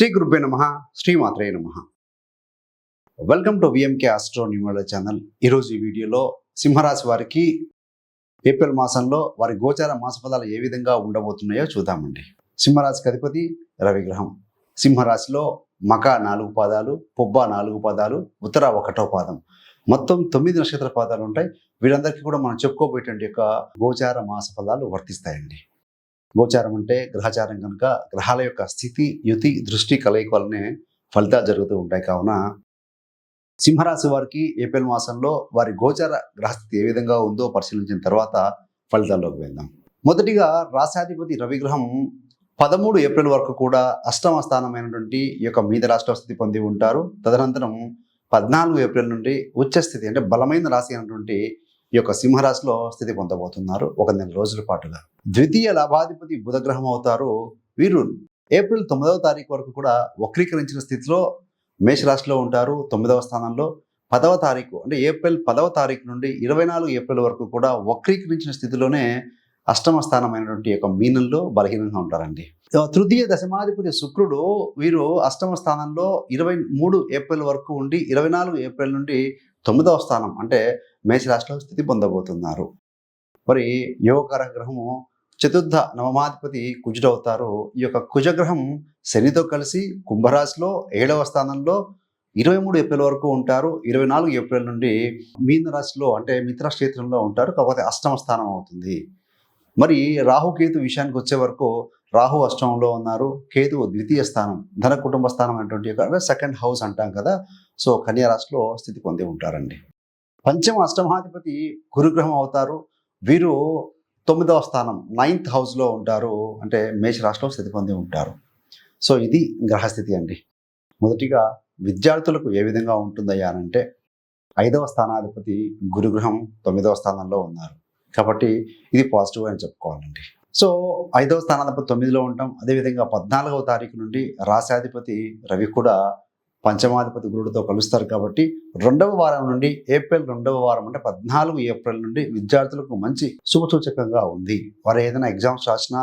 శ్రీ గురుభ్య నమ శ్రీమాత్రే నమ. Welcome to VMK astro numerology channel ఈరోజు ఈ వీడియోలో సింహరాశి వారికి ఏప్రిల్ మాసంలో వారి గోచార మాసఫలాలు ఏ విధంగా ఉండబోతున్నాయో చూద్దామండి. సింహరాశికి అధిపతి రవిగ్రహం సింహరాశిలో మక నాలుగు పాదాలు పొబ్బ నాలుగు పాదాలు ఉత్తర ఒకటో పాదం. మొత్తం తొమ్మిది నక్షత్ర పాదాలు ఉంటాయి. వీరందరికీ కూడా మనం చెప్పుకోబోయేటువంటి యొక్క గోచార మాస ఫలాలు వర్తిస్తాయండి. గోచారం అంటే గ్రహచారం కనుక గ్రహాల యొక్క స్థితి యుతి దృష్టి కలయిక వల్లనే ఫలితాలు జరుగుతూ ఉంటాయి. కావున సింహరాశి వారికి ఏప్రిల్ మాసంలో వారి గోచార గ్రహస్థితి ఏ విధంగా ఉందో పరిశీలించిన తర్వాత ఫలితాల్లోకి వెళ్దాం. మొదటిగా రాశాధిపతి రవిగ్రహం పదమూడు ఏప్రిల్ వరకు కూడా అష్టమ స్థానమైనటువంటి ఈ యొక్క మీద రాష్ట్ర స్థితి పొంది ఉంటారు. తదనంతరం పద్నాలుగు ఏప్రిల్ నుండి ఉచ్చస్థితి అంటే బలమైన రాశి అయినటువంటి ఈ యొక్క సింహరాశిలో స్థితి పొందబోతున్నారు. ఒక నెల రోజుల పాటుగా. ద్వితీయ లాభాధిపతి బుధగ్రహం అవుతారు వీరు. ఏప్రిల్ తొమ్మిదవ తారీఖు వరకు కూడా వక్రీకరించిన స్థితిలో మేషరాశిలో ఉంటారు. తొమ్మిదవ స్థానంలో పదవ తారీఖు అంటే ఏప్రిల్ పదవ తారీఖు నుండి ఇరవై నాలుగు ఏప్రిల్ వరకు కూడా వక్రీకరించిన స్థితిలోనే అష్టమ స్థానమైనటువంటి యొక్క మీనంలో బలహీనంగా ఉంటారండి. తృతీయ దశమాధిపతి శుక్రుడు వీరు అష్టమ స్థానంలో ఇరవై మూడు ఏప్రిల్ వరకు ఉండి ఇరవై నాలుగు ఏప్రిల్ నుండి తొమ్మిదవ స్థానం అంటే మేషరాశిలో స్థితి పొందబోతున్నారు. మరి యోగకార గ్రహము చతుర్థ నవమాధిపతి కుజుడవుతారు. ఈ యొక్క కుజగ్రహం శనితో కలిసి కుంభరాశిలో ఏడవ స్థానంలో ఇరవై మూడు ఏప్రిల్ వరకు ఉంటారు. ఇరవై నాలుగు ఏప్రిల్ నుండి మీన రాశిలో అంటే మిత్ర క్షేత్రంలో ఉంటారు. కాకపోతే అష్టమ స్థానం అవుతుంది. మరి రాహుకేతు విషయానికి వచ్చే వరకు రాహు అష్టమంలో ఉన్నారు. కేతు ద్వితీయ స్థానం ధన కుటుంబ స్థానం అనేటువంటి సెకండ్ హౌస్ అంటాం కదా. సో కన్యారాశిలో స్థితి పొంది ఉంటారండి. పంచమ అష్టమాధిపతి గురుగ్రహం అవుతారు. వీరు తొమ్మిదవ స్థానం నైన్త్ హౌస్లో ఉంటారు. అంటే మేష రాష్ట్రంలో స్థితి పొంది ఉంటారు. సో ఇది గ్రహస్థితి అండి. మొదటిగా విద్యార్థులకు ఏ విధంగా ఉంటుందయ్యా అంటే ఐదవ స్థానాధిపతి గురుగ్రహం తొమ్మిదవ స్థానంలో ఉన్నారు. కాబట్టి ఇది పాజిటివ్ అని చెప్పుకోవాలండి. సో ఐదవ స్థానాధిపతి తొమ్మిదిలో ఉంటాం అదేవిధంగా పద్నాలుగవ తారీఖు నుండి రాశాధిపతి రవి కూడా పంచమాధిపతి గురుడితో కలుస్తారు కాబట్టి రెండవ వారం నుండి ఏప్రిల్ రెండవ వారం అంటే పద్నాలుగు ఏప్రిల్ నుండి విద్యార్థులకు మంచి శుభసూచకంగా ఉంది. వారు ఏదైనా ఎగ్జామ్స్ రాసినా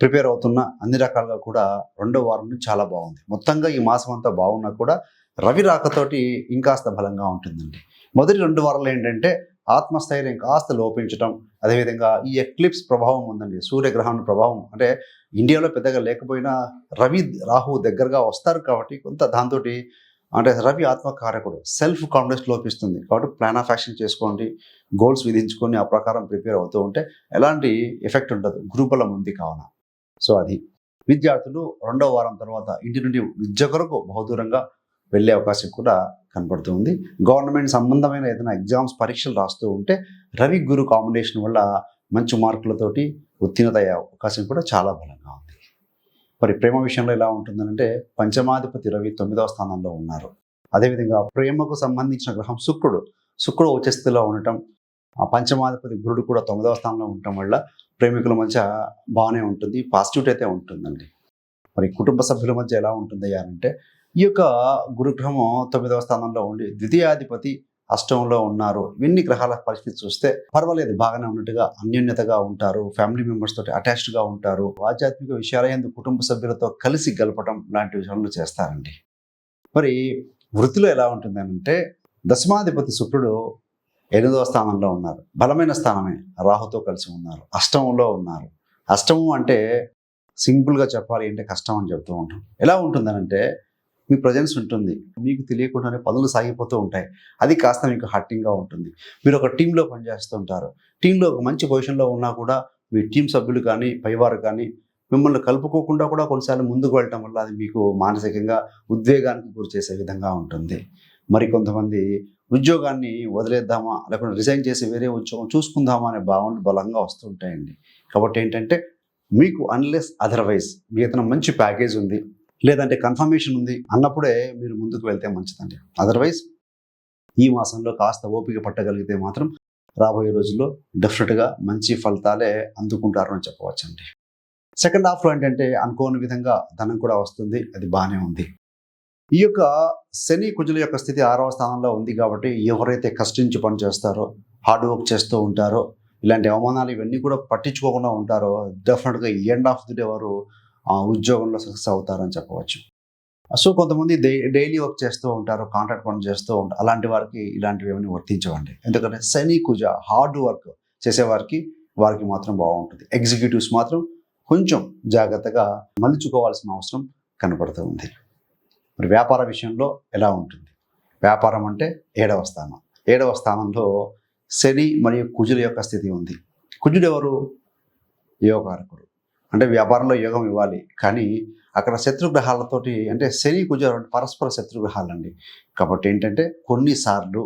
ప్రిపేర్ అవుతున్న అన్ని రకాలుగా కూడా రెండవ వారం నుండి చాలా బాగుంది. మొత్తంగా ఈ మాసం అంతా బాగున్నా కూడా రవి రాకతోటి ఇంకాస్త బలంగా ఉంటుందండి. మొదటి రెండు వారాలు ఏంటంటే ఆత్మస్థైర్యం కాస్త లోపించడం అదేవిధంగా ఈ ఎక్లిప్స్ ప్రభావం ఉందండి సూర్యగ్రహణ ప్రభావం. అంటే ఇండియాలో పెద్దగా లేకపోయినా రవి రాహు దగ్గరగా వస్తారు కాబట్టి కొంత దాంతో అంటే రవి ఆత్మకారకుడు సెల్ఫ్ కాన్ఫిడెన్స్ లోపిస్తుంది. కాబట్టి ప్లాన్ ఆఫ్ యాక్షన్ చేసుకోండి గోల్స్ విధించుకొని ఆ ప్రకారం ప్రిపేర్ అవుతూ ఉంటే ఎలాంటి ఎఫెక్ట్ ఉండదు గురుబలం ఉంది కావున. సో అది. విద్యార్థులు రెండవ వారం తర్వాత ఇంటి నుండి విద్య కొరకు బహుదూరంగా వెళ్ళే అవకాశం కూడా కనపడుతుంది గవర్నమెంట్ సంబంధమైన ఏదైనా ఎగ్జామ్స్ పరీక్షలు రాస్తూ ఉంటే రవి గురు కాంబినేషన్ వల్ల మంచి మార్కులతోటి ఉత్తీర్ణత అయ్యే అవకాశం కూడా చాలా బలంగా ఉంది. మరి ప్రేమ విషయంలో ఎలా ఉంటుందంటే పంచమాధిపతి రవి తొమ్మిదవ స్థానంలో ఉన్నారు. అదేవిధంగా ప్రేమకు సంబంధించిన గ్రహం శుక్రుడు. శుక్రుడు ఉచస్థితిలో స్థితిలో ఉండటం ఆ పంచమాధిపతి గురుడు కూడా తొమ్మిదవ స్థానంలో ఉండటం వల్ల ప్రేమికుల మధ్య బాగానే ఉంటుంది పాజిటివిటీ అయితే ఉంటుందండి. మరి కుటుంబ సభ్యుల మధ్య ఎలా ఉంటుంది అంటే ఈ యొక్క గురుగ్రహము తొమ్మిదవ స్థానంలో ఉండి ద్వితీయాధిపతి అష్టంలో ఉన్నారు. ఇన్ని గ్రహాల పరిస్థితి చూస్తే పర్వాలేదు బాగానే ఉన్నట్టుగా అన్యోన్యతగా ఉంటారు. ఫ్యామిలీ మెంబర్స్ తోటి అటాచ్డ్గా ఉంటారు. ఆధ్యాత్మిక విషయాలయందు కుటుంబ సభ్యులతో కలిసి గలపడం లాంటి విషయాలను చేస్తారండి. మరి వృత్తిలో ఎలా ఉంటుంది అంటే దశమాధిపతి శుక్రుడు ఎనిమిదవ స్థానంలో ఉన్నారు. బలమైన స్థానమే రాహుతో కలిసి ఉన్నారు. అష్టమంలో ఉన్నారు. అష్టమం అంటే సింపుల్గా చెప్పాలి అంటే కష్టం అని చెప్తూ ఉంటాం. ఎలా ఉంటుందనంటే మీ ప్రజెన్స్ ఉంటుంది. మీకు తెలియకుండానే పనులు సాగిపోతూ ఉంటాయి. అది కాస్త మీకు హట్టింగ్గా ఉంటుంది. మీరు ఒక టీంలో పనిచేస్తుంటారు టీంలో ఒక మంచి పొజిషన్లో ఉన్నా కూడా మీ టీం సభ్యులు కానీ పైవారు కానీ మిమ్మల్ని కలుపుకోకుండా కూడా కొన్నిసార్లు ముందుకు వెళ్ళటం వల్ల అది మీకు మానసికంగా ఉద్వేగానికి గురి చేసే విధంగా ఉంటుంది. మరి కొంతమంది ఉద్యోగాన్ని వదిలేద్దామా లేకుంటే రిజైన్ చేసి వేరే ఉద్యోగం చూసుకుందామా అనే భావనలు బలంగా వస్తుంటాయండి కాబట్టి ఏంటంటే మీకు అన్లెస్ అదర్వైజ్ మీ మంచి ప్యాకేజ్ ఉంది లేదంటే కన్ఫర్మేషన్ ఉంది అన్నప్పుడే మీరు ముందుకు వెళ్తే మంచిదండి. అదర్వైజ్ ఈ మాసంలో కాస్త ఓపిక పట్టగలిగితే మాత్రం రాబోయే రోజుల్లో డెఫినెట్గా మంచి ఫలితాలే అందుకుంటారని చెప్పవచ్చండి. సెకండ్ హాఫ్లో ఏంటంటే అనుకోని విధంగా ధనం కూడా వస్తుంది అది బాగానే ఉంది. ఈ యొక్క శని కుజుల యొక్క స్థితి ఆరవ స్థానంలో ఉంది కాబట్టి ఎవరైతే కష్టించి పని చేస్తారో హార్డ్ వర్క్ చేస్తూ ఉంటారో ఇలాంటి అవమానాలు ఇవన్నీ కూడా పట్టించుకోకుండా ఉంటారో డెఫినెట్గా ఎండ్ ఆఫ్ ది డే వారు ఆ ఉద్యోగంలో సక్సెస్ అవుతారని చెప్పవచ్చు. సో కొంతమంది డైలీ వర్క్ చేస్తూ ఉంటారు కాంట్రాక్ట్ పని చేస్తూ ఉంటారు అలాంటి వారికి ఇలాంటివి ఏమైనా వర్తించవండి. ఎందుకంటే శని కుజ హార్డ్ వర్క్ చేసేవారికి వారికి మాత్రం బాగుంటుంది. ఎగ్జిక్యూటివ్స్ మాత్రం కొంచెం జాగ్రత్తగా మలుచుకోవాల్సిన అవసరం కనపడుతూ ఉంది. మరి వ్యాపార విషయంలో ఎలా ఉంటుంది? వ్యాపారం అంటే ఏడవ స్థానం. ఏడవ స్థానంలో శని మరియు కుజుల యొక్క స్థితి ఉంది. కుజుడు ఎవరు? యోగారకుడు అంటే వ్యాపారంలో యోగం ఇవ్వాలి. కానీ అక్కడ శత్రుగ్రహాలతోటి అంటే శని కుజ పరస్పర పరస్పర శత్రుగ్రహాలండి. కాబట్టి ఏంటంటే కొన్నిసార్లు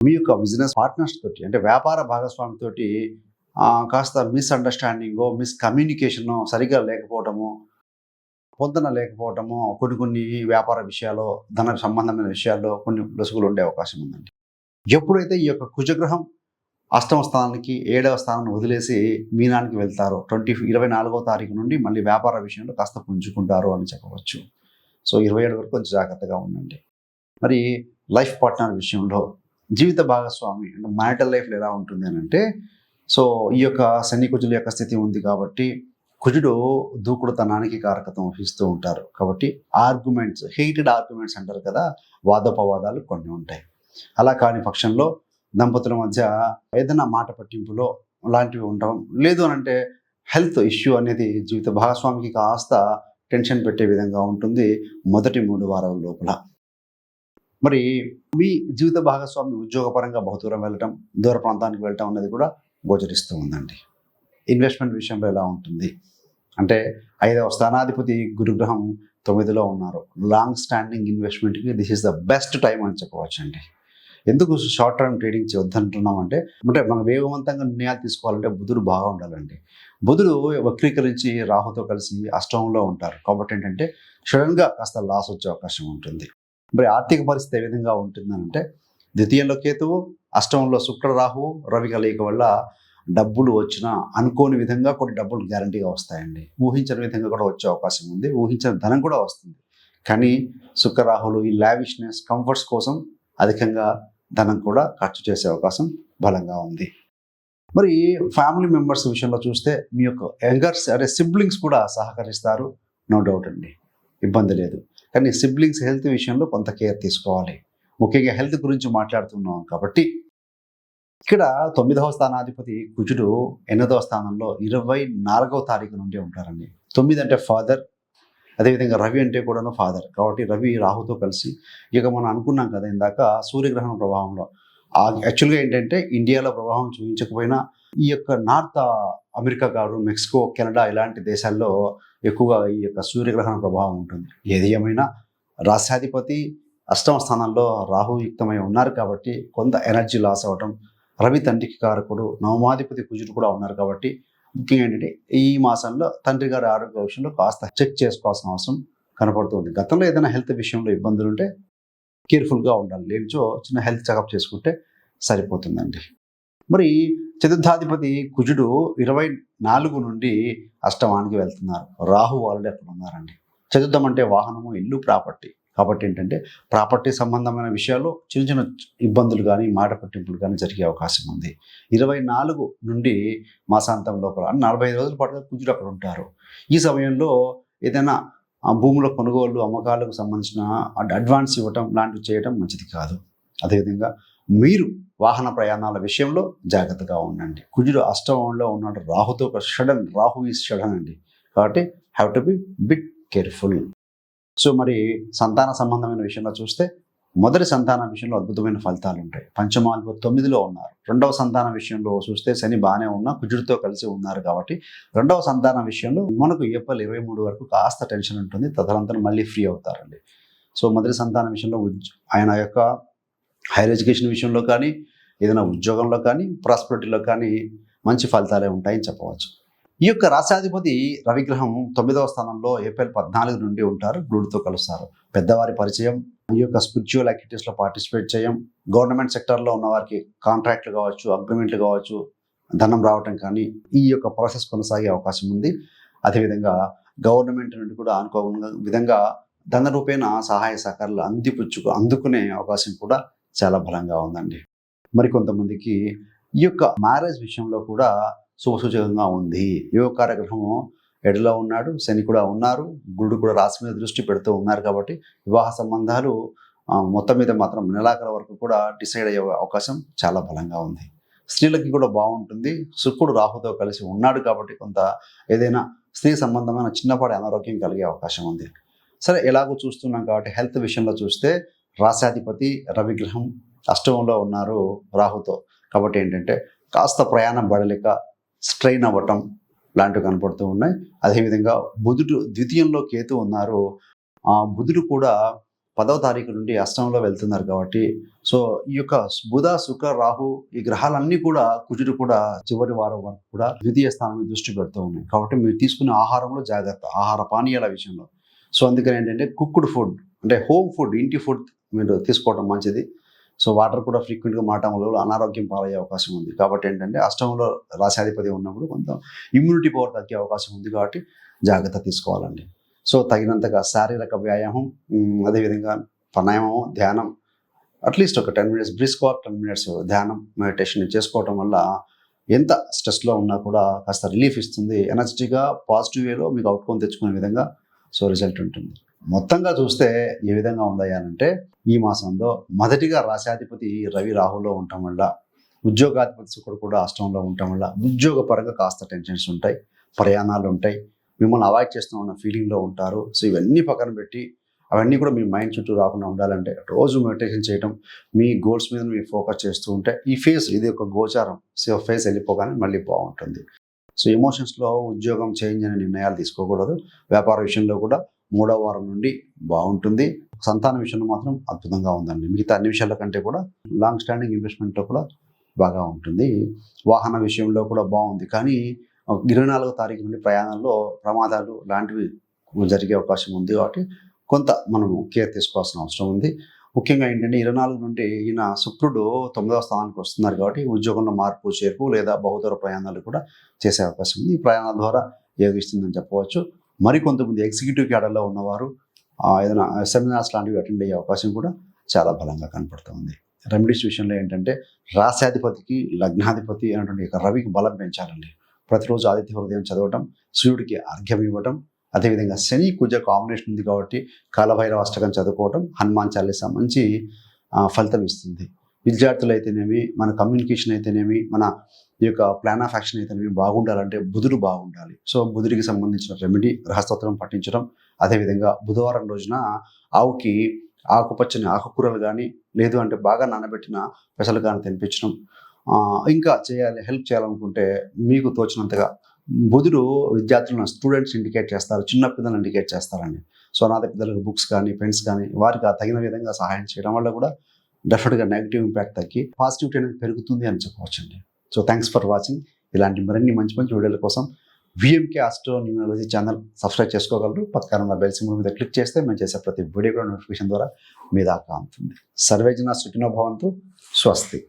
మీ యొక్క బిజినెస్ పార్ట్నర్స్ తోటి అంటే వ్యాపార భాగస్వామితోటి కాస్త మిస్అండర్స్టాండింగో మిస్కమ్యూనికేషన్ సరిగ్గా లేకపోవటము పొందన లేకపోవటము కొన్ని కొన్ని వ్యాపార విషయాల్లో ధన సంబంధమైన విషయాల్లో కొన్ని లొసుగులు ఉండే అవకాశం ఉందండి. ఎప్పుడైతే ఈ యొక్క కుజగ్రహం అష్టమ స్థానానికి ఏడవ స్థానాన్ని వదిలేసి మీనానికి వెళ్తారు. ట్వంటీ ఇరవై నాలుగో తారీఖు నుండి మళ్ళీ వ్యాపార విషయంలో కాస్త పుంజుకుంటారు అని చెప్పవచ్చు. సో ఇరవై ఏడు వరకు కొంచెం జాగ్రత్తగా ఉండండి. మరి లైఫ్ పార్ట్నర్ విషయంలో జీవిత భాగస్వామి అంటే మ్యారిటల్ లైఫ్లో ఎలా ఉంటుంది అని అంటే సో ఈ యొక్క శని కుజుల యొక్క స్థితి ఉంది కాబట్టి కుజుడు దూకుడుతనానికి కారకత్వం వహిస్తూ ఉంటారు. కాబట్టి ఆర్గ్యుమెంట్స్ హెయిటెడ్ ఆర్గ్యుమెంట్స్ అంటారు కదా వాదోపవాదాలు కొన్ని ఉంటాయి. అలా కాని పక్షంలో దంపతుల మధ్య ఏదైనా మాట పట్టింపులో లాంటివి ఉండడం లేదు అని అంటే హెల్త్ ఇష్యూ అనేది జీవిత భాగస్వామికి కాస్త టెన్షన్ పెట్టే విధంగా ఉంటుంది మొదటి మూడు వారాల లోపల. మరి మీ జీవిత భాగస్వామి ఉద్యోగపరంగా బహుదూరం వెళ్ళటం దూర ప్రాంతానికి వెళ్ళటం అనేది కూడా గోచరిస్తూ ఉందండి. ఇన్వెస్ట్మెంట్ విషయంలో ఎలా ఉంటుంది? అంటే ఐదవ స్థానాధిపతి గురుగ్రహం తొమ్మిదిలో ఉన్నారు. Long standing ఇన్వెస్ట్మెంట్కి this is the best time అని చెప్పవచ్చు అండి ఎందుకు షార్ట్ టర్మ్ ట్రేడింగ్ వద్దంటున్నాం అంటే అంటే మనం వేగవంతంగా నిర్ణయాలు తీసుకోవాలంటే బుధుడు బాగా ఉండాలండి. బుధుడు వక్రీకరించి రాహుతో కలిసి అష్టమంలో ఉంటారు. కాబట్టి ఏంటంటే సడన్గా కాస్త లాస్ వచ్చే అవకాశం ఉంటుంది. మరి ఆర్థిక పరిస్థితి ఏ విధంగా ఉంటుందనంటే ద్వితీయంలో కేతువు అష్టమంలో శుక్ర రాహువు రవి కలయిక వల్ల డబ్బులు వచ్చినా అనుకోని విధంగా కొన్ని డబ్బులు గ్యారంటీగా వస్తాయండి. ఊహించని విధంగా కూడా వచ్చే అవకాశం ఉంది. ఊహించిన ధనం కూడా వస్తుంది. కానీ శుక్ర రాహులు ఈ లావిష్నెస్ కంఫర్ట్స్ కోసం అధికంగా ధనం కూడా ఖర్చు చేసే అవకాశం బలంగా ఉంది. మరి ఫ్యామిలీ మెంబర్స్ విషయంలో చూస్తే మీ యొక్క యంగర్స్ అదే సిబ్లింగ్స్ కూడా సహకరిస్తారు. నో డౌట్ అండి. ఇబ్బంది లేదు. కానీ సిబ్లింగ్స్ హెల్త్ విషయంలో కొంత కేర్ తీసుకోవాలి. ముఖ్యంగా హెల్త్ గురించి మాట్లాడుతున్నాం కాబట్టి. ఇక్కడ తొమ్మిదవ స్థానాధిపతి కుజుడు ఎనిమిదవ స్థానంలో ఇరవై నాలుగవ తారీఖు నుండి ఉంటారండి. తొమ్మిది అంటే ఫాదర్ అదేవిధంగా రవి అంటే కూడాను ఫాదర్ కాబట్టి రవి రాహుతో కలిసి ఇక మనం అనుకున్నాం కదా ఇందాక సూర్యగ్రహణం ప్రభావంలో. యాక్చువల్గా ఏంటంటే ఇండియాలో ప్రభావం చూపించకపోయినా ఈ యొక్క నార్త్ అమెరికా కాదు మెక్సికో కెనడా ఇలాంటి దేశాల్లో ఎక్కువగా ఈ యొక్క సూర్యగ్రహణ ప్రభావం ఉంటుంది. ఏది ఏమైనా రాష్ట్రాధిపతి అష్టమ స్థానంలో రాహుయుక్తమై ఉన్నారు కాబట్టి కొంత ఎనర్జీ లాస్ అవ్వటం రవి తండ్రికి కారకుడు నవమాధిపతి కుజుడు కూడా ఉన్నారు కాబట్టి ముఖ్యంగా ఏంటంటే ఈ మాసంలో తండ్రి గారి ఆరోగ్య విషయంలో కాస్త చెక్ చేసుకోవాల్సిన అవసరం కనపడుతుంది. గతంలో ఏదైనా హెల్త్ విషయంలో ఇబ్బందులు ఉంటే కేర్ఫుల్గా ఉండాలి. లేనిచో చిన్న హెల్త్ చెకప్ చేసుకుంటే సరిపోతుందండి. మరి చతుర్థాధిపతి కుజుడు ఇరవై నాలుగు నుండి అష్టమానికి వెళ్తున్నారు. రాహు వాళ్ళు ఎక్కడ ఉన్నారండి చతుర్థం అంటే వాహనము ఇల్లు ప్రాపర్టీ కాబట్టి ఏంటంటే ప్రాపర్టీ సంబంధమైన విషయాల్లో చిన్న చిన్న ఇబ్బందులు కానీ మాట పట్టింపులు కానీ జరిగే అవకాశం ఉంది. ఇరవై నాలుగు నుండి మాసాంతం లోపల నలభై ఐదు రోజుల పాటుగా కుజుడు అక్కడ ఉంటారు. ఈ సమయంలో ఏదైనా ఆ భూముల కొనుగోలు అమ్మకాలకు సంబంధించిన అడ్వాన్స్ ఇవ్వటం లాంటివి చేయటం మంచిది కాదు. అదేవిధంగా మీరు వాహన ప్రయాణాల విషయంలో జాగ్రత్తగా ఉండండి. కుజుడు అష్టమంలో ఉన్నాడు. రాహుతో ఒక షడన్ రాహు ఈ షడన్ అండి. కాబట్టి have to be bit careful so మరి సంతాన సంబంధమైన విషయంలో చూస్తే మొదటి సంతాన విషయంలో అద్భుతమైన ఫలితాలు ఉంటాయి. పంచమాలు తొమ్మిదిలో ఉన్నారు. రెండవ సంతాన విషయంలో చూస్తే శని బాగానే ఉన్నా కుజుడితో కలిసి ఉన్నారు కాబట్టి రెండవ సంతాన విషయంలో మనకు ఏప్రిల్ ఇరవై మూడు వరకు కాస్త టెన్షన్ ఉంటుంది. తదనంతరం మళ్ళీ ఫ్రీ అవుతారండి. సో మొదటి సంతాన విషయంలో ఆయన యొక్క హైయర్ ఎడ్యుకేషన్ విషయంలో కానీ ఏదైనా ఉద్యోగంలో కానీ ప్రాస్పరిటీలో కానీ మంచి ఫలితాలే ఉంటాయని చెప్పవచ్చు. ఈ యొక్క రాశాధిపతి రవిగ్రహం తొమ్మిదవ స్థానంలో ఏప్రిల్ పద్నాలుగు నుండి ఉంటారు. గురుడితో కలుస్తారు. పెద్దవారి పరిచయం ఈ యొక్క స్పిరిచువల్ యాక్టివిటీస్లో పార్టిసిపేట్ చేయం గవర్నమెంట్ సెక్టర్లో ఉన్న వారికి కాంట్రాక్ట్లు కావచ్చు అగ్రిమెంట్లు కావచ్చు ధనం రావటం కానీ ఈ యొక్క ప్రాసెస్ కొనసాగే అవకాశం ఉంది. అదేవిధంగా గవర్నమెంట్ నుండి కూడా అనుకో విధంగా ధన రూపేణ సహాయ సహకారాలు అందిపుచ్చుకు అందుకునే అవకాశం కూడా చాలా బలంగా ఉందండి. మరి కొంతమందికి ఈ యొక్క మ్యారేజ్ విషయంలో కూడా శుభసూచకంగా ఉంది. యోగ కార్యక్రమం ఎడలో ఉన్నాడు శని కూడా ఉన్నారు గురుడు కూడా రాశి మీద దృష్టి పెడుతూ ఉన్నారు కాబట్టి వివాహ సంబంధాలు మొత్తం మీద మాత్రం నెలాఖరు వరకు కూడా డిసైడ్ అయ్యే అవకాశం చాలా బలంగా ఉంది. స్త్రీలకి కూడా బాగుంటుంది. శుక్రుడు రాహుతో కలిసి ఉన్నాడు కాబట్టి కొంత ఏదైనా స్త్రీ సంబంధమైన చిన్నపాటి అనారోగ్యం కలిగే అవకాశం ఉంది. సరే ఎలాగో చూస్తున్నాం కాబట్టి హెల్త్ విషయంలో చూస్తే రాశాధిపతి రవిగ్రహం అష్టమంలో ఉన్నారు రాహుతో. కాబట్టి ఏంటంటే కాస్త ప్రయాణం బడలిక స్ట్రెయిన్ అవ్వటం లాంటివి కనపడుతూ ఉన్నాయి. అదేవిధంగా బుధుడు ద్వితీయంలో కేతు ఉన్నారు. ఆ బుధుడు కూడా పదవ తారీఖు నుండి అష్టంలో వెళ్తున్నారు కాబట్టి సో ఈ యొక్క బుధ శుక్ర రాహు ఈ గ్రహాలన్నీ కూడా కుజుడు కూడా చివరి వారం వరకు కూడా ద్వితీయ స్థానం మీద దృష్టి పెడుతూ ఉన్నాయి. కాబట్టి మీరు తీసుకునే ఆహారంలో జాగ్రత్త ఆహార పానీయాల విషయంలో. సో అందుకని ఏంటంటే కుక్డ్ ఫుడ్ అంటే హోమ్ ఫుడ్ ఇంటి ఫుడ్ మీరు తీసుకోవడం మంచిది. సో వాటర్ కూడా ఫ్రీక్వెంట్గా మారటం వల్ల అనారోగ్యం పాలయ్యే అవకాశం ఉంది. కాబట్టి ఏంటంటే అష్టంలో రాశాధిపతి ఉన్నప్పుడు కొంత ఇమ్యూనిటీ పవర్ తగ్గే అవకాశం ఉంది కాబట్టి జాగ్రత్త తీసుకోవాలండి. సో తగినంతగా శారీరక వ్యాయామం అదేవిధంగా ప్రాణాయామం ధ్యానం అట్లీస్ట్ ఒక ten minutes brisk walk ten minutes ధ్యానం మెడిటేషన్ చేసుకోవటం వల్ల ఎంత స్ట్రెస్లో ఉన్నా కూడా కాస్త రిలీఫ్ ఇస్తుంది. ఎనర్జీగా పాజిటివ్ వేలో మీకు అవుట్కమ్ తెచ్చుకునే విధంగా సో రిజల్ట్ ఉంటుంది. మొత్తంగా చూస్తే ఏ విధంగా ఉందయ్యానంటే ఈ మాసంలో మొదటిగా రాశాధిపతి రవి రాహులో ఉండటం వల్ల ఉద్యోగాధిపతి శుక్రుడు కూడా అష్టంలో ఉండటం వల్ల ఉద్యోగ పరంగా కాస్త టెన్షన్స్ ఉంటాయి ప్రయాణాలు ఉంటాయి మిమ్మల్ని అవాయిడ్ చేస్తూ ఉన్న ఫీలింగ్లో ఉంటారు. సో ఇవన్నీ పక్కన పెట్టి అవన్నీ కూడా మీ మైండ్ చుట్టూ రాకుండా ఉండాలంటే రోజు మెడిటేషన్ చేయడం మీ గోల్స్ మీద మీరు ఫోకస్ చేస్తూ ఉంటే ఈ ఫేస్ ఇది ఒక గోచారం. సో ఫేస్ వెళ్ళిపోగానే మళ్ళీ బాగుంటుంది. సో ఎమోషన్స్లో ఉద్యోగం చేంజ్ అనే నిర్ణయాలు తీసుకోకూడదు. వ్యాపార విషయంలో కూడా మూడవ వారం నుండి బాగుంటుంది. సంతాన విషయంలో మాత్రం అద్భుతంగా ఉందండి. మిగతా అన్ని విషయాల కంటే కూడా లాంగ్ స్టాండింగ్ ఇన్వెస్ట్మెంట్లో కూడా బాగా ఉంటుంది. వాహన విషయంలో కూడా బాగుంది. కానీ ఇరవై నాలుగో తారీఖు నుండి ప్రయాణాల్లో ప్రమాదాలు లాంటివి జరిగే అవకాశం ఉంది కాబట్టి కొంత మనం కేర్ తీసుకోవాల్సిన అవసరం ఉంది. ముఖ్యంగా ఏంటంటే ఇరవై నాలుగు నుండి ఈయన శుక్రుడు తొమ్మిదవ స్థానానికి వస్తున్నారు కాబట్టి ఉద్యోగంలో మార్పు చేర్పు లేదా బహుదూర ప్రయాణాలు కూడా చేసే అవకాశం ఉంది. ఈ ప్రయాణాల ద్వారా యోగిస్తుందని చెప్పవచ్చు. మరికొంతమంది ఎగ్జిక్యూటివ్ క్యాడర్లో ఉన్నవారు ఏదైనా సెమినార్స్ లాంటివి అటెండ్ అయ్యే అవకాశం కూడా చాలా బలంగా కనపడుతుంది రెమెడీస్ విషయంలో ఏంటంటే రాశాధిపతికి లగ్నాధిపతి అనేటువంటి రవికి బలం పెంచాలండి. ప్రతిరోజు ఆదిత్య హృదయం చదవటం సూర్యుడికి అర్ఘ్యం ఇవ్వటం అదేవిధంగా శని కుజ కాంబినేషన్ ఉంది కాబట్టి కాలభైరవ అష్టకం చదువుకోవటం హనుమాన్ చాలీసా మంచి ఫలితం ఇస్తుంది. విద్యార్థులు అయితేనేమి మన కమ్యూనికేషన్ అయితేనేమి మన ఈ యొక్క ప్లాన్ ఆఫ్ యాక్షన్ అయితేనేమి బాగుండాలంటే బుధుడు బాగుండాలి. సో బుధుడికి సంబంధించిన రెమెడీ గ్రహస్తోత్రం పఠించడం అదేవిధంగా బుధవారం రోజున ఆవుకి ఆకుపచ్చని ఆకుకూరలు కానీ లేదు అంటే బాగా నానబెట్టిన పెసలు కానీ తినిపించడం ఇంకా చేయాలి హెల్ప్ చేయాలనుకుంటే మీకు తోచినంతగా బుధుడు విద్యార్థులను స్టూడెంట్స్ ఇండికేట్ చేస్తారు చిన్న పిల్లలు ఇండికేట్ చేస్తారండి. సో అనాథ పిల్లలకు బుక్స్ కానీ పెన్స్ కానీ వారికి ఆ తగిన విధంగా సహాయం చేయడం వల్ల కూడా డెఫినెట్గా నెగిటివ్ ఇంపాక్ట్ తగ్గి పాజిటివిటీ అనేది పెరుగుతుంది అని చెప్పవచ్చండి. సో థ్యాంక్స్ ఫర్ వాచింగ్ ఇలాంటి మరిన్ని మంచి మంచి వీడియోల కోసం VMK astro numerology channel subscribe చేసుకోగలరు. పక్కన ఉన్న బెల్ సింబల్ మీద క్లిక్ చేస్తే మేము చేసే ప్రతి వీడియో కూడా నోటిఫికేషన్ ద్వారా మీ దాకా అందుతుంది. సర్వేజన సుఖినో భవంతు. స్వస్తి.